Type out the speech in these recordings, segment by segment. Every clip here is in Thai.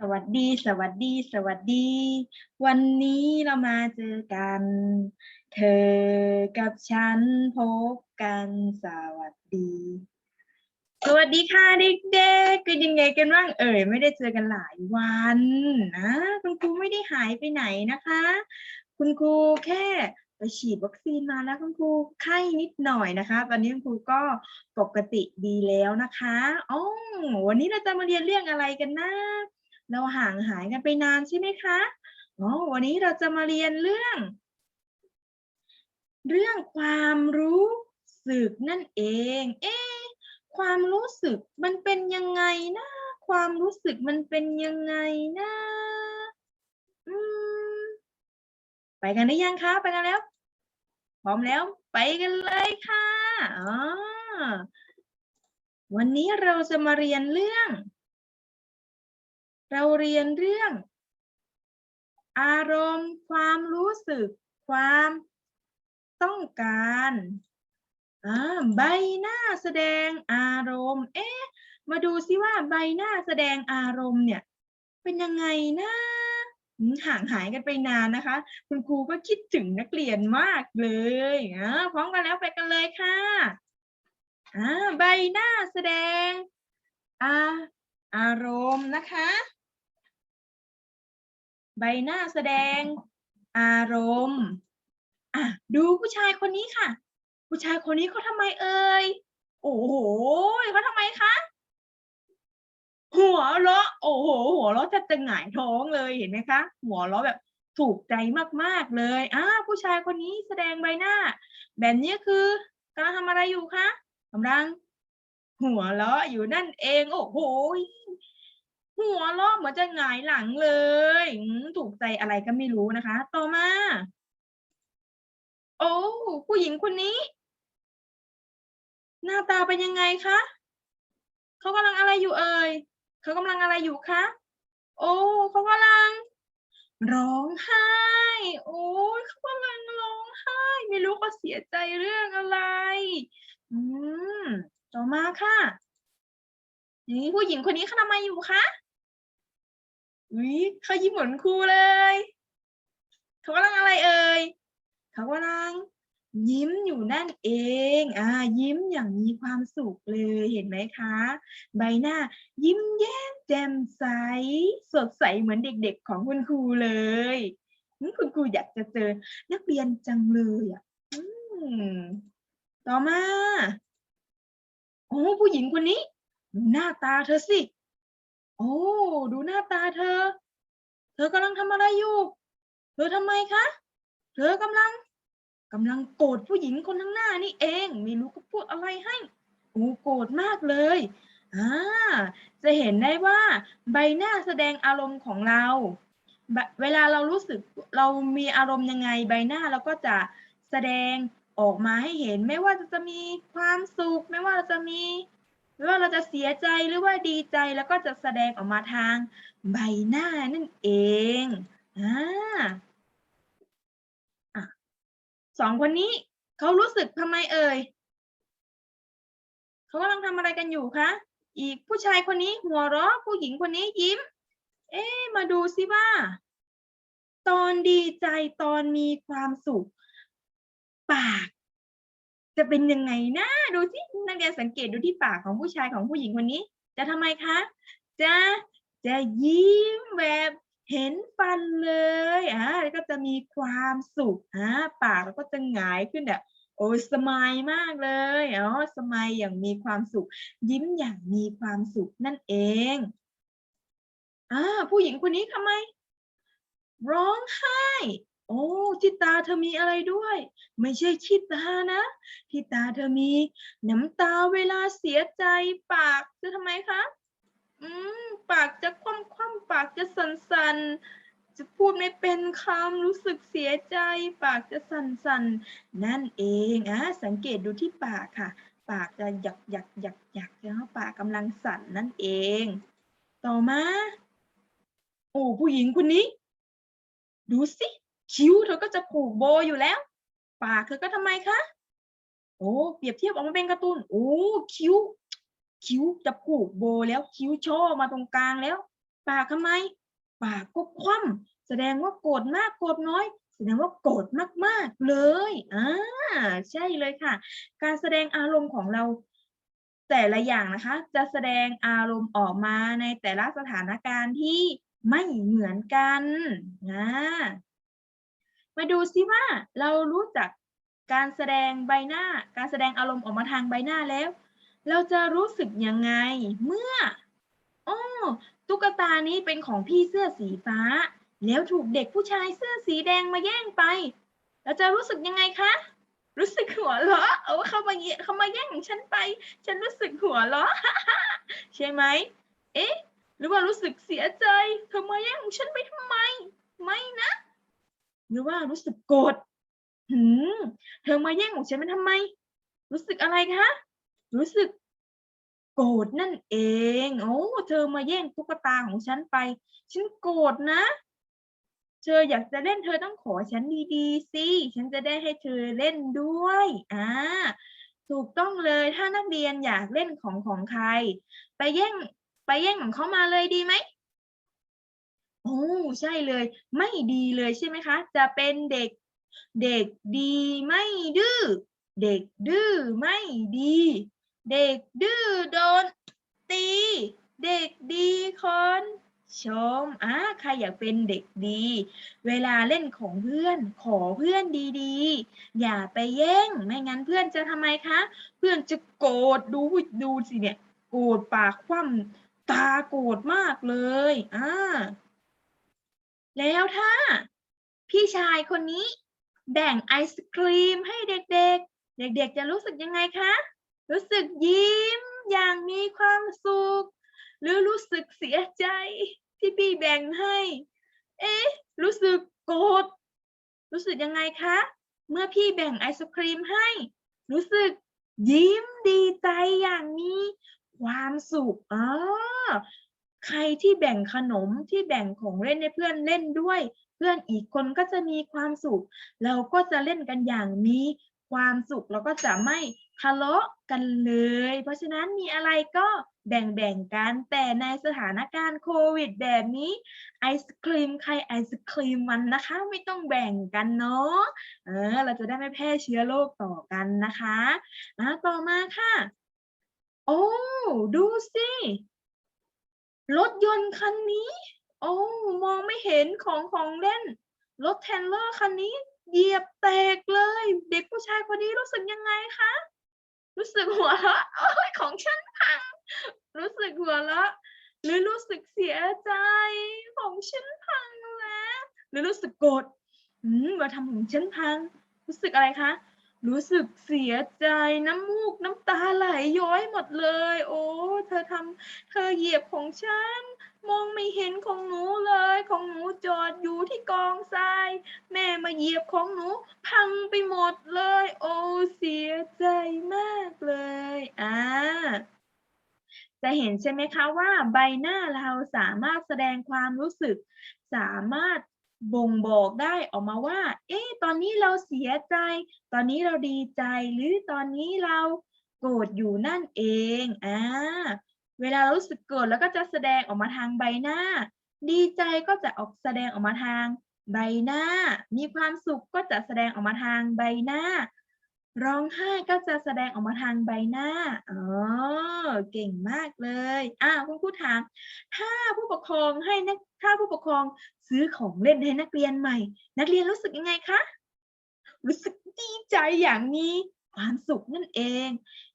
สวัสดี สวัสดี สวัสดี วันนี้เรามาเจอกัน เธอกับฉันพบกันสวัสดี สวัสดีค่ะเด็กๆ เป็นยังไงกันบ้างเอ่ย ไม่ได้เจอกันหลายวันนะคุณครูไม่ได้หายไปไหนนะคะ คุณครูแค่ไปฉีดวัคซีนมาแล้วคุณครูไข้นิดหน่อยนะคะ ตอนนี้คุณครูก็ปกติดีแล้วนะคะอ๋อวันนี้เราจะมาเรียนเรื่องอะไรกันนะ เราห่างหายกันไปนานใช่ไหมคะอ๋อวันนี้เราจะมาเรียนเรื่อง เรื่องความรู้สึกนั่นเอง เอ๊ะความรู้สึกมันเป็นยังไงนะ ความรู้สึกมันเป็นยังไงนะอืมไปกันหรือยังคะ ไปกันแล้ว พร้อมแล้ว ไปกันเลยค่ะอ๋อวันนี้เราจะมาเรียนเรื่อง เราเรียนเรื่อง อารมณ์ ความรู้สึก ความต้องการอ่าใบหน้าแสดงอารมณ์ เอ๊ะ มาดูซิว่าใบหน้าแสดงอารมณ์เนี่ย เป็นยังไงนะห่างหายกันไปนานนะคะ คุณครูก็คิดถึงนักเรียนมากเลยอ่าพร้อมกันแล้วไปกันเลยค่ะอ่าใบหน้าแสดงอาอารมณ์นะคะ ใบหน้าแสดงอารมณ์อะดูผู้ชายคนนี้ค่ะ ผู้ชายคนนี้เขาทำไมเอ่ยโอ้โหเขาทำไมคะหัวเราะโอ้โห หัวเราะแทบจะหงายท้องเลยเห็นไหมคะ หัวเราะแบบถูกใจมากๆเลยอ่าผู้ชายคนนี้แสดงใบหน้า แบบนี้คือกำลังทำอะไรอยู่คะกำลัง หัวเราะอยู่นั่นเอง โอ้โหหัวเราะเหมือนจะหงายหลังเลยอืม ใจอะไรก็ไม่รู้นะคะ ต่อมา โอ้ผู้หญิงคนนี้ หน้าตาเป็นยังไงคะเขากำลังอะไรอยู่เอ่ยเขากำลังอะไรอยู่คะโอ้เขากำลัง ร้องไห้ โอ้เขากำลังร้องไห้ ไม่รู้เขาเสียใจเรื่องอะไร อืมต่อมาค่ะนี่ผู้หญิงคนนี้เขาทำไมอยู่คะ อุ๊ยเขายิ้มเหมือนครูเลยเขากำลังอะไรเอ่ยเขากำลังยิ้มอยู่นั่นเอง อ่า ยิ้มอย่างมีความสุขเลย เห็นไหมคะ ใบหน้า ยิ้มแย้มแจ่มใส สดใสเหมือนเด็กๆ ของคุณครูเลย คุณครูอยากจะเจอ นักเรียนจังเลยอะต่อมา โอ้ผู้หญิงคนนี้ หน้าตาเธอสิ โอ้ ดูหน้าตาเธอ เธอกำลังทำอะไรอยู่ เธอทำไมคะ เธอกำลังกำลังโกรธผู้หญิงคนข้างหน้านี่เอง ไม่รู้ก็พูดอะไรให้ โอ้โกรธมากเลย อ่า จะเห็นได้ว่าใบหน้าแสดงอารมณ์ของเรา เวลาเรารู้สึกเรามีอารมณ์ยังไงใบหน้าเราก็จะแสดงออกมาให้เห็น ไม่ว่าจะมีความสุข ไม่ว่าเราจะมี ไม่ว่าเราจะเสียใจหรือว่าดีใจแล้วก็จะแสดงออกมาทางใบหน้านั่นเองอ่าสองคนนี้เขารู้สึกทำไมเอ่ยเขากำลังทำอะไรกันอยู่คะ อีกผู้ชายคนนี้หัวเราะผู้หญิงคนนี้ยิ้ม เอ๊มาดูสิว่า ตอนดีใจตอนมีความสุข ปาก จะเป็นยังไงนะดูสินักเรียนสังเกตดูที่ปากของผู้ชายของผู้หญิงคนนี้ จะทำไมคะ จะจะยิ้มแบบเห็นฟันเลยอ่าแล้วก็จะมีความสุขอ่าปากแล้วก็จะหงายขึ้นแบบโอ้ยสมายมากเลยอ๋อสมายอย่างมีความสุข ยิ้มอย่างมีความสุขนั่นเองอ่าผู้หญิงคนนี้ทำไม ร้องไห้ โอ้ที่ตาเธอมีอะไรด้วย ไม่ใช่ที่ตานะ ที่ตาเธอมีน้ำตาเวลาเสียใจปากจะทำไมคะอืมปากจะคว่ำคว่ำปากจะสันสันๆจะพูดไม่เป็นคำรู้สึกเสียใจ ปากจะสันสันๆนั่นเองอะสังเกตดูที่ปากค่ะ ปากจะหยักหยักหยักหยักแล้วปากกำลังสั่นนั่นเอง ต่อมา โอ้ผู้หญิงคนนี้ ดูสิ คิ้วเธอก็จะผูกโบอยู่แล้ว ปากเธอก็ทำไมคะ โอ้เปรียบเทียบออกมาเป็นการ์ตูนโอ้คิ้ว คิ้วจะผูกโบแล้วคิ้วโชว์มาตรงกลางแล้ว ปากทำไม ปากก็คว่ำแสดงว่าโกรธมากโกรธน้อยแสดงว่าโกรธมาก ๆ เลย อ่า ใช่เลยค่ะ การแสดงอารมณ์ของเรา แต่ละอย่างนะคะ จะแสดงอารมณ์ออกมาในแต่ละสถานการณ์ที่ไม่เหมือนกันนะ มาดูซิว่าเรารู้จักการแสดงใบหน้า การแสดงอารมณ์ออกมาทางใบหน้าแล้ว เราจะรู้สึกยังไง เมื่ออ้อตุ๊กตานี้เป็นของพี่เสื้อสีฟ้า แล้วถูกเด็กผู้ชายเสื้อสีแดงมาแย่งไป เราจะรู้สึกยังไงคะ รู้สึกหัวเราะเออเขามาเยเขามาแย่งของฉันไป ฉันรู้สึกหัวเราะใช่ไหมเอ๊ะ หรือว่ารู้สึกเสียใจเธอมาแย่งของฉันไปทำไม ไม่นะ หรือว่ารู้สึกโกรธหืมเธอมาแย่งของฉันมันทำไม รู้สึกอะไรคะ รู้สึกโกรธนั่นเอง โอ้เธอมาแย่งตุ๊กตาของฉันไป ฉันโกรธนะ เธออยากจะเล่นเธอต้องขอฉันดีๆสิ ฉันจะได้ให้เธอเล่นด้วย อ่า ถูกต้องเลย ถ้านักเรียนอยากเล่นของของใคร ไปแย่ง ไปแย่งของเขามาเลยดีไหม โอ้ใช่เลย ไม่ดีเลยใช่ไหมคะ จะเป็นเด็ก เด็กดีไม่ดื้อเด็กดื้อไม่ดี เด็กดื้อโดนตี เด็กดีคนชมอ่าใครอยากเป็นเด็กดี เวลาเล่นของเพื่อน ขอเพื่อนดีๆ อย่าไปแย่ง ไม่งั้นเพื่อนจะทำไมคะ เพื่อนจะโกรธดูดูสิเนี่ย โกรธปากคว่ำตาโกรธมากเลยอ่า แล้วถ้าพี่ชายคนนี้แบ่งไอศครีมให้เด็กๆ เด็กๆ จะรู้สึกยังไงคะ รู้สึกยิ้มอย่างมีความสุข หรือรู้สึกเสียใจที่พี่แบ่งให้ เอ๊ะ รู้สึกโกรธ รู้สึกยังไงคะ เมื่อพี่แบ่งไอศครีมให้ รู้สึกยิ้มดีใจอย่างมีความสุขอ๋อ ใครที่แบ่งขนมที่แบ่งของเล่นให้เพื่อนเล่นด้วย เพื่อนอีกคนก็จะมีความสุข เราก็จะเล่นกันอย่างมีความสุขแล้วก็จะไม่ทะเลาะกันเลย เพราะฉะนั้นมีอะไรก็แบ่งๆกันแต่ในสถานการณ์โควิดแบบนี้ไอศครีมใครไอศครีมมันนะคะ ไม่ต้องแบ่งกันเนาะเออเราจะได้ไม่แพร่เชื้อโรคต่อกันนะคะอะต่อมาค่ะ โอ้ดูสิ รถยนต์คันนี้ โอ้มองไม่เห็นของของเล่น รถเทรลเลอร์คันนี้เหยียบแตกเลย เด็กผู้ชายคนนี้รู้สึกยังไงคะ รู้สึกหัวเราะโอ้ยของฉันพัง รู้สึกหัวเราะหรือรู้สึกเสียใจของฉันพังแล้ว หรือรู้สึกโกรธอืมมาทำของฉันพัง รู้สึกอะไรคะ รู้สึกเสียใจน้ำมูกน้ำตาไหลย้อยหมดเลย โอ้ เธอทำเธอเหยียบของฉัน มองไม่เห็นของหนูเลย ของหนูจอดอยู่ที่กองทราย แม่มาเหยียบของหนู พังไปหมดเลย โอ้เสียใจมากเลยอ่าจะเห็นใช่ไหมคะว่าใบหน้าเราสามารถแสดงความรู้สึก สามารถ บ่งบอกได้ออกมาว่า เอ๊ะ ตอนนี้เราเสียใจ ตอนนี้เราดีใจ หรือตอนนี้เราโกรธอยู่นั่นเอง อ่า เวลาเรารู้สึกโกรธแล้วก็จะแสดงออกมาทางใบหน้า ดีใจก็จะออกแสดงออกมาทางใบหน้า มีความสุขก็จะแสดงออกมาทางใบหน้า ร้องไห้ก็จะแสดงออกมาทางใบหน้าอ๋อเก่งมากเลย อ่าคุณครูถาม ถ้าผู้ปกครองให้นัก ถ้าผู้ปกครองซื้อของเล่นให้นักเรียนใหม่ นักเรียนรู้สึกยังไงคะ รู้สึกดีใจอย่างมีความสุขนั่นเอง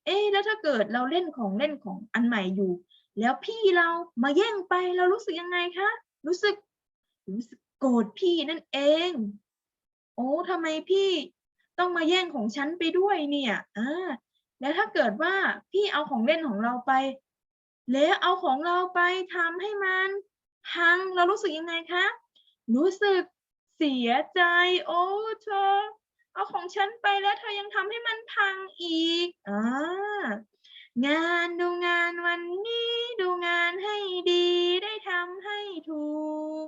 เอ๊แล้วถ้าเกิดเราเล่นของเล่นของอันใหม่อยู่ แล้วพี่เรามาแย่งไป เรารู้สึกยังไงคะ รู้สึก รู้สึกโกรธพี่นั่นเอง โอ้ทำไมพี่ ต้องมาแย่งของฉันไปด้วยเนี่ยอ่าแล้วถ้าเกิดว่าพี่เอาของเล่นของเราไป แล้วเอาของเราไปทำให้มันพังเรารู้สึกยังไงคะ รู้สึกเสียใจ โอ้เธอ เอาของฉันไปแล้วเธอยังทำให้มันพังอีกอ่างานดูงานวันนี้ดูงานให้ดีได้ทำให้ถูก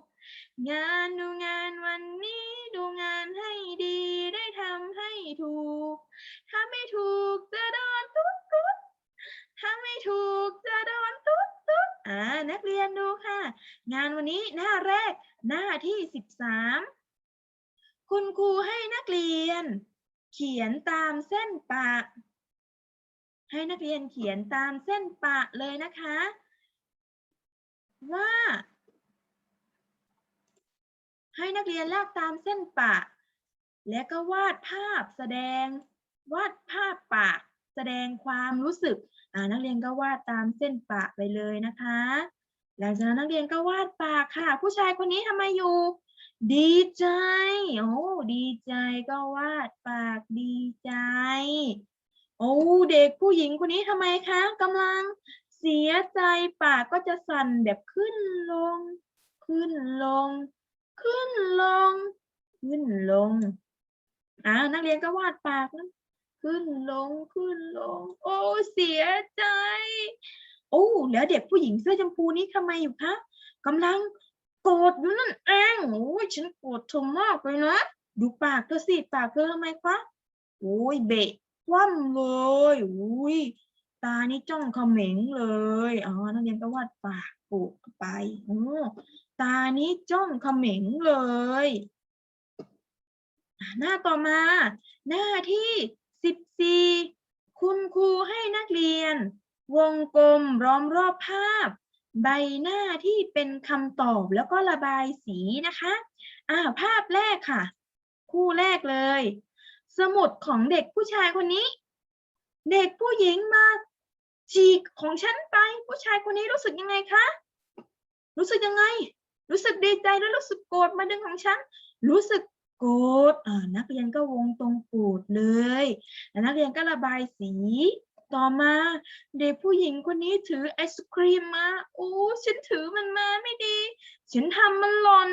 งานดูงานวันนี้ดูงานให้ดี ทำให้ถูก ถ้าไม่ถูกจะโดนตุ๊ดตุ๊ดถ้าไม่ถูกจะโดนตุ๊ดตุ๊ดอ่า นักเรียนดูค่ะ งานวันนี้หน้าแรกหน้าที่สิบสามคุณครูให้นักเรียน เขียนตามเส้นปะ ให้นักเรียนเขียนตามเส้นปะเลยนะคะ ว่า ให้นักเรียนลากตามเส้นปะ และก็วาดภาพแสดง วาดภาพปาก แสดงความรู้สึกนักเรียนก็วาดตามเส้นปะไปเลยนะคะ หลังจากนั้นนักเรียนก็วาดปากค่ะ ผู้ชายคนนี้ทำไมอยู่ ดีใจ โอ้ดีใจก็วาดปากดีใจ โอ้เด็กผู้หญิงคนนี้ทำไมคะกำลังเสียใจปากก็จะสั่นแบบขึ้นลง ขึ้นลง ขึ้นลง ขึ้นลง อ่านักเรียนก็วาดปากนะขึ้นลงขึ้นลง โอ้เสียใจ โอ้แล้วเด็กผู้หญิงเสื้อชมพูนี้ทำไมอยู่คะกำลังโกรธอยู่นั่นเองโอ้ยฉันโกรธเธอมากเลยนะดูปากเธอสิปากเธอทำไมคะโอ้ยเบะคว่ำเลยอุ้ยตานี่จ้องเขม็งเลยอ๋อนักเรียนก็วาดปากโกรธไปโอ้ตานี้จ้องเขม็งเลย หน้าต่อมา หน้าที่สิบสี่คุณครูให้นักเรียน วงกลมล้อมรอบภาพ ใบหน้าที่เป็นคำตอบแล้วก็ระบายสีนะคะอ่าภาพแรกค่ะ คู่แรกเลย สมุดของเด็กผู้ชายคนนี้ เด็กผู้หญิงมาฉีกของฉันไป ผู้ชายคนนี้รู้สึกยังไงคะรู้สึกยังไง รู้สึกดีใจหรือรู้สึกโกรธมาดึงของฉัน รู้สึก กรธอ่านักเรียนก็วงตรงโกรธเลยแล้วนักเรียนก็ระบายสีต่อมา เด็กผู้หญิงคนนี้ถือไอศครีมมาโอ้ฉันถือมันมาไม่ดี ฉันทำมันหล่น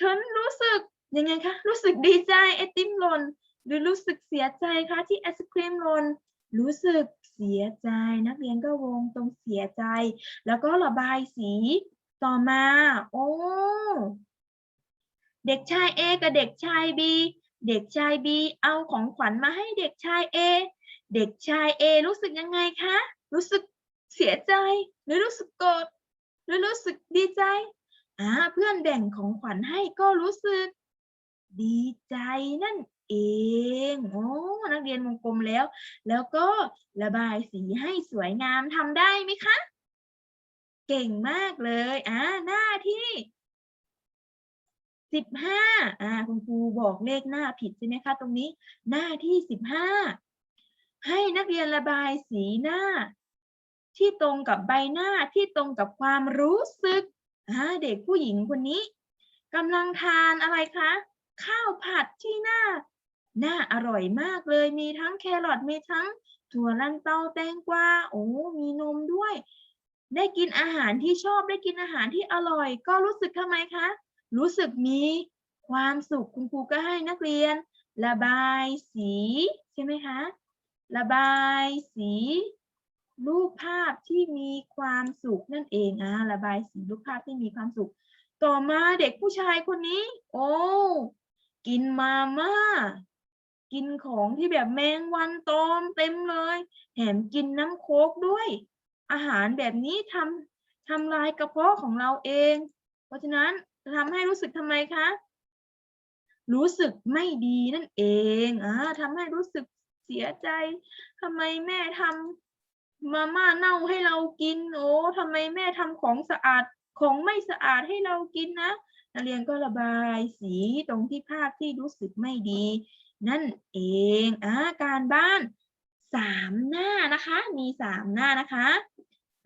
ฉันรู้สึกยังไงคะรู้สึกดีใจไอติมหล่นหรือรู้สึกเสียใจคะที่ไอศครีมหล่นรู้สึกเสียใจ นักเรียนก็วงตรงเสียใจ แล้วก็ระบายสีต่อมา โอ้ เด็กชาย A กับเด็กชาย B เด็กชาย B เอาของขวัญมาให้เด็กชาย A เด็กชาย A รู้สึกยังไงคะ รู้สึกเสียใจ หรือรู้สึกโกรธหรือรู้สึกดีใจอ่าเพื่อนแบ่งของขวัญให้ก็รู้สึก ดีใจนั่นเองโอ้นักเรียนวงกลมแล้ว แล้วก็ระบายสีให้สวยงามทำได้ไหมคะ เก่งมากเลยอ่าหน้าที่ สิบห้าอ่าคุณครูบอกเลขหน้าผิดใช่ไหมคะ ตรงนี้ หน้าที่สิบห้าให้นักเรียนระบายสีหน้า ที่ตรงกับใบหน้าที่ตรงกับความรู้สึกอ่าเด็กผู้หญิงคนนี้กำลังทานอะไรคะ ข้าวผัดที่หน้า หน้าอร่อยมากเลย มีทั้งแครอทมีทั้ง ถั่วลันเตาแตงกวาโอ้มีนมด้วย ได้กินอาหารที่ชอบได้กินอาหารที่อร่อย ก็รู้สึกทำไมคะ รู้สึกมีความสุขคุณครูก็ให้นักเรียน ระบายสีใช่ไหมคะ ระบายสี รูปภาพที่มีความสุขนั่นเองอะระบายสีรูปภาพที่มีความสุข ต่อมาเด็กผู้ชายคนนี้ โอ้กินมาม่ากินของที่แบบแมงวันตอมเต็มเลยแถมกินน้ำโค้กด้วย อาหารแบบนี้ทำทำลายกระเพาะของเราเอง เพราะฉะนั้น ทำให้รู้สึกทำไมคะ รู้สึกไม่ดีนั่นเองอ่าทำให้รู้สึกเสียใจทำไมแม่ทำมาม่าเน่าให้เรากิน โอ้ทำไมแม่ทำของสะอาดของไม่สะอาดให้เรากินนะนักเรียนก็ระบายสีตรงที่ภาพที่รู้สึกไม่ดี นั่นเองอ่าการบ้านสามหน้านะคะ มีสามหน้านะคะ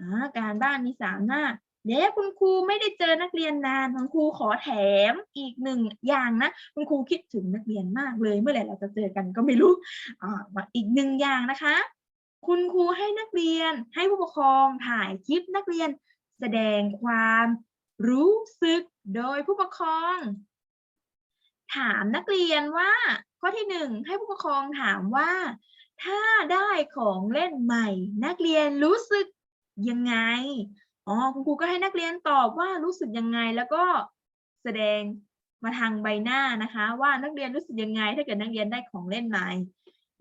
อ่าการบ้านมีสามหน้า เดี๋ยวคุณครูไม่ได้เจอนักเรียนนานคุณครูขอแถมอีกหนึ่งอย่างนะ คุณครูคิดถึงนักเรียนมากเลย เมื่อไหร่เราจะเจอกันก็ไม่รู้อ่ามาอีกหนึ่งอย่างนะคะ คุณครูให้นักเรียนให้ผู้ปกครองถ่ายคลิปนักเรียน แสดงความรู้สึกโดยผู้ปกครอง ถามนักเรียนว่า ข้อที่หนึ่งให้ผู้ปกครองถามว่า ถ้าได้ของเล่นใหม่ นักเรียนรู้สึกยังไง อ๋อคุณครูก็ให้นักเรียนตอบว่ารู้สึกยังไงแล้วก็แสดงมาทางใบหน้านะคะ ว่านักเรียนรู้สึกยังไง ถ้าเกิดนักเรียนได้ของเล่นใหม่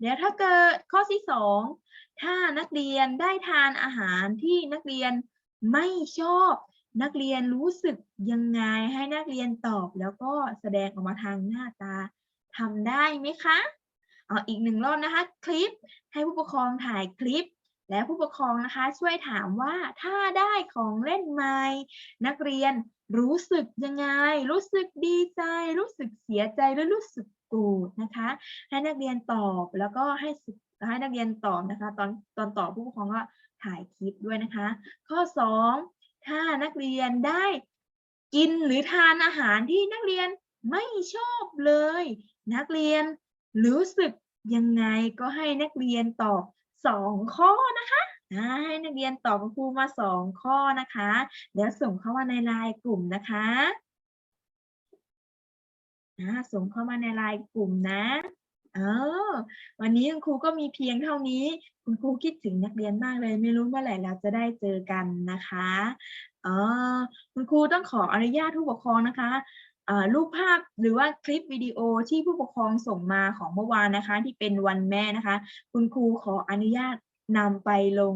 แล้วถ้าเกิดข้อที่สองถ้านักเรียนได้ทานอาหารที่นักเรียนไม่ชอบ นักเรียนรู้สึกยังไงให้นักเรียนตอบแล้วก็แสดงออกมาทางหน้าตาทำได้ไหมคะเอาอีกหนึ่งรอบนะคะ คลิปให้ผู้ปกครองถ่ายคลิป และผู้ปกครองนะคะช่วยถามว่าถ้าได้ของเล่นใหม่นักเรียนรู้สึกยังไง รู้สึกดีใจ รู้สึกเสียใจหรือรู้สึกโกรธนะคะ ให้นักเรียนตอบแล้วก็ให้ให้นักเรียนตอบนะคะ ตอนตอนตอบผู้ปกครองก็ถ่ายคลิปด้วยนะคะ ข้อสองถ้านักเรียนได้กินหรือทานอาหารที่นักเรียนไม่ชอบเลย นักเรียนรู้สึกยังไงก็ให้นักเรียนตอบ สองข้อนะคะให้นักเรียนตอบครูมาสองข้อนะคะเดี๋ยวส่งเข้ามาในไลน์กลุ่มนะคะส่งเข้ามาในไลน์กลุ่มนะเออวันนี้คุณครูก็มีเพียงเท่านี้ คุณครูคิดถึงนักเรียนมากเลย ไม่รู้เมื่อไหร่เราจะได้เจอกันนะคะเออคุณครูต้องขออนุญาตผู้ปกครองนะคะ รูปภาพหรือว่าคลิปวิดีโอที่ผู้ปกครองส่งมาของเมื่อวานนะคะ ที่เป็นวันแม่นะคะ คุณครูขออนุญาตนำไปลง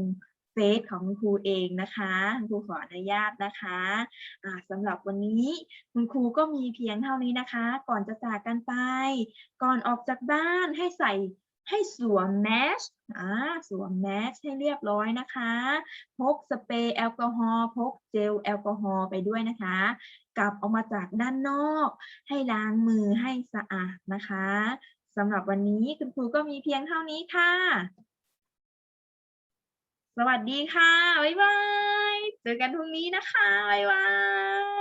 เฟซของคุณครูเองนะคะคุณครูขออนุญาตนะคะอ่าสำหรับวันนี้คุณครูก็มีเพียงเท่านี้นะคะ ก่อนจะจากกันไป ก่อนออกจากบ้านให้ใส่ให้สวมแมสอ่าสวมแมสให้เรียบร้อยนะคะ พกสเปรย์แอลกอฮอล์ พกเจลแอลกอฮอล์ไปด้วยนะคะ กลับออกมาจากด้านนอก ให้ล้างมือให้สะอาดนะคะสำหรับวันนี้คุณครูก็มีเพียงเท่านี้ค่ะ สวัสดีค่ะ บ๊ายบาย เจอกันพรุ่งนี้นะคะ บ๊ายบาย